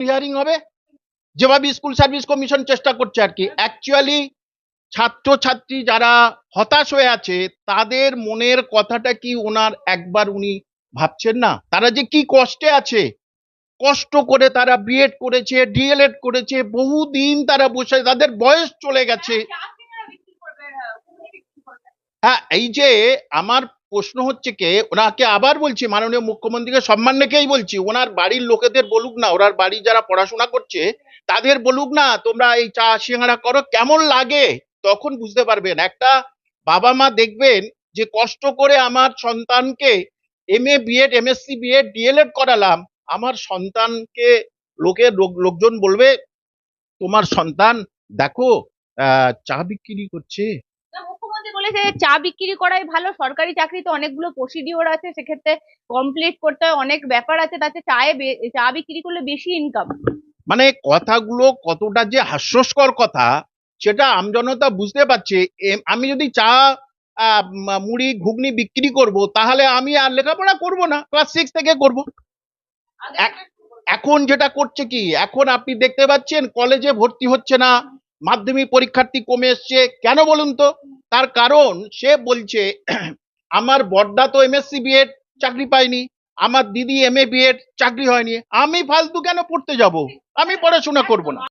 Hearing হবে। যেভাবে school service commission চেষ্টা করছে আর কি। অ্যাকচুয়ালি ছাত্রছাত্রী যারা হতাশ হয়ে আছে তাদের মনের কথাটা কি ওনার একবার উনি ভাবছেন না? তারা যে কি কষ্টে আছে কষ্ট করে তারা বিএড করেছে ডিএলএড করেছে বহুদিন তারা বসে তাদের বয়স চলে গেছে। হ্যাঁ এই যে আমার প্রশ্ন হচ্ছে কে? ওনাকে আবার বলছি, মাননীয় মুখ্যমন্ত্রীকে সম্মান রেখেই বলছি, ওনার বাড়ির লোকেদের বলুক না, ওনার বাড়ি যারা পড়াশোনা করছে, তাদের বলুক না, তোমরা এই চা সিঙ্গাড়া করো, কেমন লাগে? তখন বুঝতে পারবেন। একটা বাবা মা দেখবেন যে কষ্ট করে আমার সন্তানকে M A BEd MSc BEd DElEd করালাম। আমার সন্তানকে লোকের লোকজন বলবে, তোমার সন্তান, দেখো চা বিক্রি করছে। মুখ্যমন্ত্রী বলেছে যে চা বিক্রি করাই ভালো সরকারি চাকরিতে অনেকগুলো প্রসিডিওর আছে সেক্ষেত্রে কমপ্লিট করতে হয় অনেক ব্যাপার আছে তাতে চায়ে বে- চা বিক্রি করলে বেশি ইনকাম মানে কথাগুলো কতটা যে হাস্যস্কর কথা সেটা আমজনতা বুঝতে পারছে। এম- আমি যদি চা আহ, ম- মুড়ি ঘুগনি বিক্রি করব তাহলে আমি আর লেখাপড়া করব না ক্লাস সিক্স থেকে করব। এখন যেটা করছে কি এখন আপনি দেখতে পাচ্ছেন কলেজে ভর্তি হচ্ছে না মাধ্যমিক পরীক্ষার্থী কমে এসছে। কেন বলুন তো? তার কারণ সে বলছে, আমার বড়দা তো এমএসসি বিএড চাকরি পায়নি, আমার দিদি এম এ বিএড চাকরি হয়নি, আমি ফালতু কেন পড়তে যাব? আমি পড়াশোনা করব না।